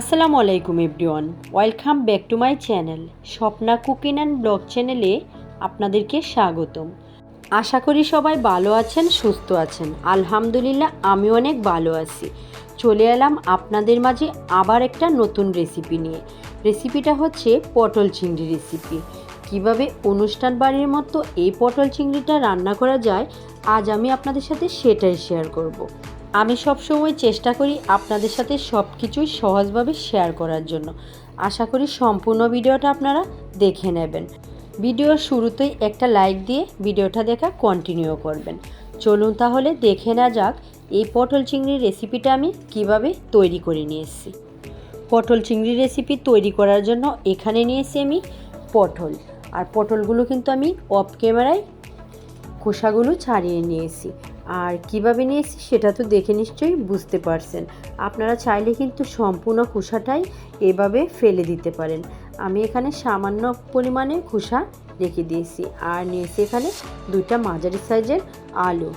আসসালামু আলাইকুম everyone, welcome back to my channel Swapna cooking and blog চ্যানেলে আপনাদেরকে স্বাগতম। আশা করি সবাই ভালো আছেন, সুস্থ আছেন। আলহামদুলিল্লাহ, আমি অনেক ভালো আছি। চলে এলাম আপনাদের মাঝে আবার একটা নতুন রেসিপি নিয়ে। রেসিপিটা হচ্ছে পটল চিংড়ি রেসিপি কীভাবে অনুষ্ঠান বাড়ির মতো এই পটল চিংড়িটা রান্না করা যায়, আজ আমি আপনাদের সাথে সেটাই শেয়ার করব। আমি সবসময় চেষ্টা করি আপনাদের সাথে সব কিছুই সহজভাবে শেয়ার করার জন্য। আশা করি সম্পূর্ণ ভিডিওটা আপনারা দেখে নেবেন। ভিডিওর শুরুতেই একটা লাইক দিয়ে ভিডিওটা দেখা কন্টিনিউ করবেন। চলুন তাহলে দেখে না যাক এই পটল চিংড়ির রেসিপিটা আমি কীভাবে তৈরি করে নিয়ে এসেছি পটল চিংড়ি রেসিপি তৈরি করার জন্য এখানে নিয়েছি আমি পটল। আর পটলগুলো কিন্তু আমি অফ ক্যামেরায় খোসাগুলো ছাড়িয়ে নিয়েছি। আর কীভাবে নিয়েছি সেটা তো দেখে নিশ্চয়ই বুঝতে পারছেন। আপনারা চাইলে কিন্তু সম্পূর্ণ খোসাটাই এভাবে ফেলে দিতে পারেন। আমি এখানে সামান্য পরিমাণে খোসা রেখে দিয়েছি আর নিয়েছি এখানে দুইটা মাঝারি সাইজের আলু।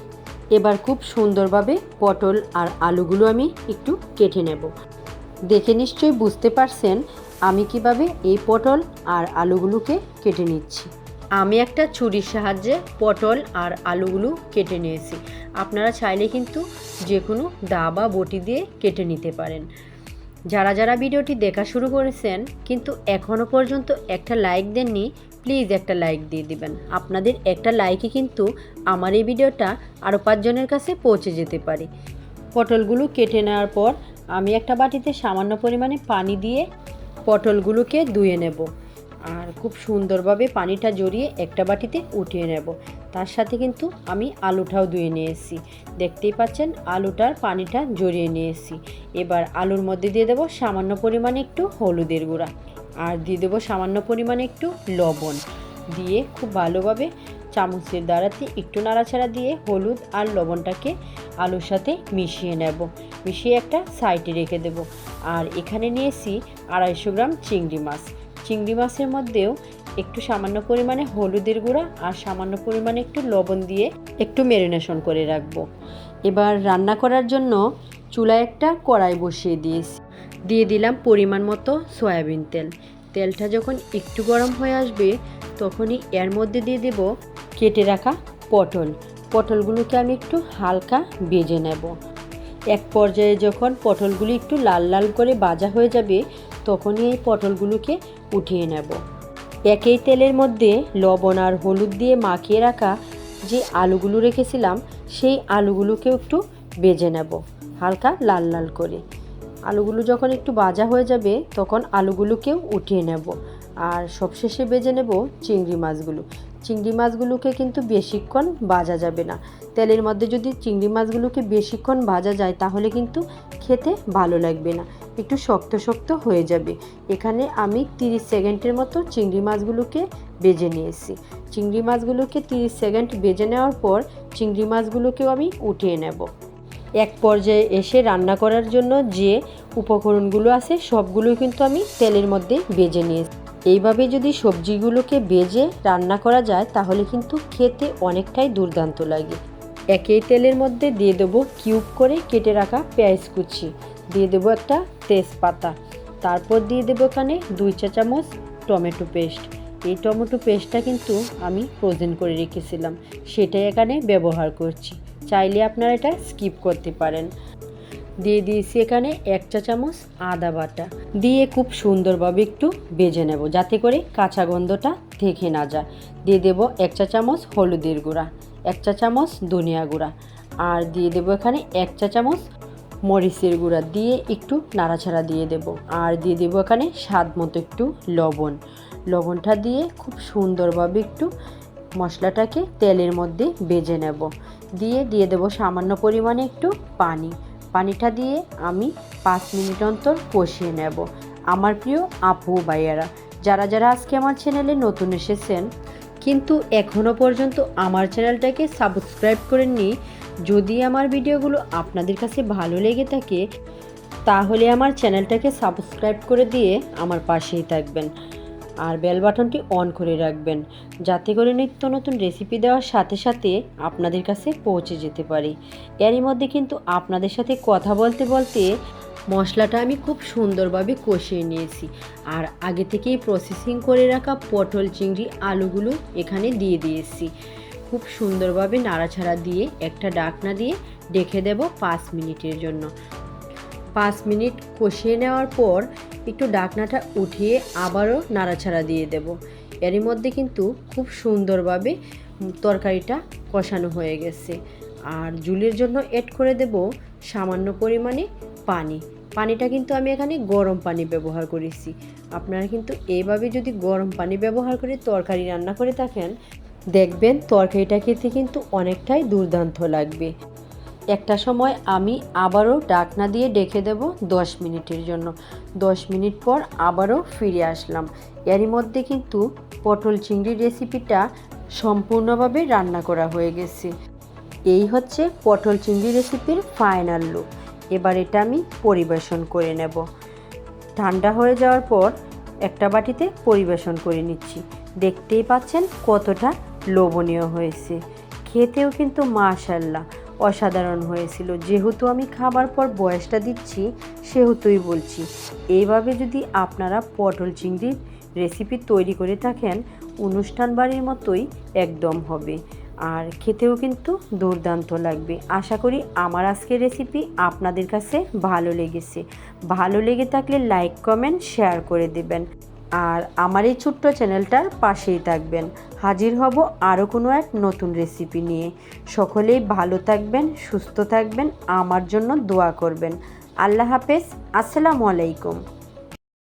এবার খুব সুন্দরভাবে পটল আর আলুগুলো আমি একটু কেটে নেব। দেখে নিশ্চয়ই বুঝতে পারছেন আমি কীভাবে এই পটল আর আলুগুলোকে কেটে নিচ্ছি। আমি একটা ছুরির সাহায্যে পটল আর আলুগুলো কেটে নিয়েছি। আপনারা চাইলে কিন্তু যে কোনো দা বা বটি দিয়ে কেটে নিতে পারেন। যারা যারা ভিডিওটি দেখা শুরু করেছেন কিন্তু এখনও পর্যন্ত একটা লাইক দেননি, প্লিজ একটা লাইক দিয়ে দিবেন। আপনাদের একটা লাইকে কিন্তু আমার এই ভিডিওটা আরও পাঁচজনের কাছে পৌঁছে যেতে পারে। পটলগুলো কেটে নেওয়ার পর আমি একটা বাটিতে সামান্য পরিমাণে পানি দিয়ে পটলগুলোকে ধুয়ে নেব। আর খুব সুন্দরভাবে পানিটা জড়িয়ে একটা বাটিতে উঠিয়ে নেব। তার সাথে কিন্তু আমি আলুটাও ধুয়ে নিয়েছি। দেখতেই পাচ্ছেন, আলুটার পানিটা জড়িয়ে নিয়েছি। এবার আলুর মধ্যে দিয়ে দেবো সামান্য পরিমাণে একটু হলুদের গুঁড়া আর দিয়ে দেবো সামান্য পরিমাণে একটু লবণ। দিয়ে খুব ভালোভাবে চামচের দ্বারাতে একটু নাড়াচাড়া দিয়ে হলুদ আর লবণটাকে আলুর সাথে মিশিয়ে নেব। মিশিয়ে একটা সাইডে রেখে দেব। আর এখানে নিয়েছি আড়াইশো গ্রাম চিংড়ি মাছ। চিংড়ি মাছের মধ্যেও একটু সামান্য পরিমাণে হলুদের গুঁড়া আর সামান্য পরিমাণে একটু লবণ দিয়ে একটু ম্যারিনেশন করে রাখব। এবার রান্না করার জন্য চুলায় একটা কড়াই বসিয়ে দিয়েছি। দিয়ে দিলাম পরিমাণ মতো সয়াবিন তেল। তেলটা যখন একটু গরম হয়ে আসবে, তখনই এর মধ্যে দিয়ে দেব কেটে রাখা পটল। পটলগুলোকে আমি একটু হালকা বেজে নেব। এক পর্যায়ে যখন পটলগুলি একটু লাল লাল করে ভাজা হয়ে যাবে, তখনই এই পটলগুলোকে উঠিয়ে নেব। একই তেলের মধ্যে লবণ আর হলুদ দিয়ে মাখিয়ে রাখা যে আলুগুলো রেখেছিলাম, সেই আলুগুলোকেও একটু বেজে নেব, হালকা লাল লাল করে। আলুগুলো যখন একটু ভাজা হয়ে যাবে, তখন আলুগুলোকেও উঠিয়ে নেব। আর সবশেষে বেজে নেব চিংড়ি মাছগুলো। চিংড়ি মাছগুলোকে কিন্তু বেশিক্ষণ ভাজা যাবে না। তেলের মধ্যে যদি চিংড়ি মাছগুলোকে বেশিক্ষণ ভাজা যায়, তাহলে কিন্তু খেতে ভালো লাগবে না। একটু শক্ত শক্ত হয়ে যাবে। এখানে আমি 30 সেকেন্ডের মতো চিংড়ি মাছগুলোকে বেজে নিয়েছি। চিংড়ি মাছগুলোকে 30 সেকেন্ড বেজে নেওয়ার পর চিংড়ি মাছগুলোকেও আমি উঠিয়ে নেব। এক পর্যায়ে এসে রান্না করার জন্য যে উপকরণগুলো আছে সবগুলোই কিন্তু আমি তেলের মধ্যে বেজে নিয়েছি। এইভাবে যদি সবজিগুলোকে বেজে রান্না করা যায়, তাহলে কিন্তু খেতে অনেকটাই দুর্দান্ত লাগে। একই তেলের মধ্যে দিয়ে দেবো কিউব করে কেটে রাখা পেঁয়াজ কুচি। দিয়ে দেবো একটা তেজপাতা। তারপর দিয়ে দেবো এখানে দুই চা চামচ টমেটো পেস্ট। এই টমেটো পেস্টটা কিন্তু আমি ফ্রোজেন করে রেখেছিলাম। সেটাই এখানে ব্যবহার করছি। চাইলে আপনারা এটা স্কিপ করতে পারেন। দিয়ে দিয়েছি এখানে এক চা চামচ আদা বাটা। দিয়ে খুব সুন্দরভাবে একটু বেজে নেব যাতে করে কাঁচা গন্ধটা থেকে না যায়। দিয়ে দেব এক চা চামচ হলুদের গুঁড়া, এক চা চামচ ধনিয়া গুঁড়া আর দিয়ে দেবো এখানে এক চা চামচ মরিচের গুঁড়া দিয়ে একটু নাড়াচাড়া দিয়ে দেব। আর দিয়ে দেবো এখানে স্বাদ মতো একটু লবণ। লবণটা দিয়ে খুব সুন্দরভাবে একটু মশলাটাকে তেলের মধ্যে বেজে নেব। দিয়ে দিয়ে দেবো সামান্য পরিমাণে একটু পানি। পানিটা দিয়ে আমি পাঁচ মিনিট অন্তর কষিয়ে নেব। আমার প্রিয় আপু ভাইয়ারা, যারা যারা আজকে আমার চ্যানেলে নতুন এসেছেন, কিন্তু এখনও পর্যন্ত আমার চ্যানেলটাকে সাবস্ক্রাইব করেননি, যদি আমার ভিডিওগুলো আপনাদের কাছে ভালো লেগে থাকে, তাহলে আমার চ্যানেলটাকে সাবস্ক্রাইব করে দিয়ে আমার পাশেই থাকবেন। আর বেল বাটনটি অন করে রাখবেন, যাতে করে নিত্য নতুন রেসিপি দেওয়ার সাথে সাথে আপনাদের কাছে পৌঁছে যেতে পারে। এরই মধ্যে কিন্তু আপনাদের সাথে কথা বলতে বলতে মশলাটা আমি খুব সুন্দরভাবে কষিয়ে নিয়েছি। আর আগে থেকেই প্রসেসিং করে রাখা পটল চিংড়ি আলুগুলো এখানে দিয়ে দিয়েছি। খুব সুন্দরভাবে নাড়াছাড়া দিয়ে একটা ডাকনা দিয়ে ডেকে দেব পাঁচ মিনিটের জন্য। পাঁচ মিনিট কষিয়ে নেওয়ার পর একটু ডাকনাটা উঠিয়ে আবারও নাড়াচাড়া দিয়ে দেব। এরই মধ্যে কিন্তু খুব সুন্দরভাবে তরকারিটা কষানো হয়ে গেছে। আর জুলের জন্য এড করে দেব সামান্য পরিমাণে পানি। পানিটা কিন্তু আমি এখানে গরম পানি ব্যবহার করেছি। আপনারা কিন্তু এইভাবে যদি গরম পানি ব্যবহার করে তরকারি রান্না করে থাকেন, দেখবেন তরকারিটা খেতে কিন্তু অনেকটাই দুর্দান্ত লাগবে। একটা সময় আমি আবারও ডাকনা দিয়ে ডেকে দেব দশ মিনিটের জন্য। দশ মিনিট পর আবারও ফিরে আসলাম। এরই মধ্যে কিন্তু পটল চিংড়ির রেসিপিটা সম্পূর্ণভাবে রান্না করা হয়ে গেছে। এই হচ্ছে পটল চিংড়ি রেসিপির ফাইনাল লুক। এবার এটা আমি পরিবেশন করে নেব। ঠান্ডা হয়ে যাওয়ার পর একটা বাটিতে পরিবেশন করে নিচ্ছি। দেখতেই পাচ্ছেন কতটা লোভনীয় হয়েছে। খেতেও কিন্তু মাশাল্লাহ। অসাধারণ হয়েছিল। যেহেতু আমি খাবার পর বয়সটা দিচ্ছি, সেহেতুই বলছি। এইভাবে যদি আপনারা পটল চিংড়ির রেসিপি তৈরি করে থাকেন অনুষ্ঠান বাড়ির মতোই একদম হবে। আর খেতেও কিন্তু দুর্দান্ত লাগবে। আশা করি আমার আজকের রেসিপি আপনাদের কাছে ভালো লেগেছে। ভালো লেগে থাকলে লাইক কমেন্ট শেয়ার করে দেবেন। আর আমার এই ছোট্ট চ্যানেলটার পাশেই থাকবেন। হাজির হব আরও কোনো এক নতুন রেসিপি নিয়ে। সকলেই ভালো থাকবেন, সুস্থ থাকবেন, আমার জন্য দোয়া করবেন। আল্লাহ হাফেজ, আসসালামু আলাইকুম।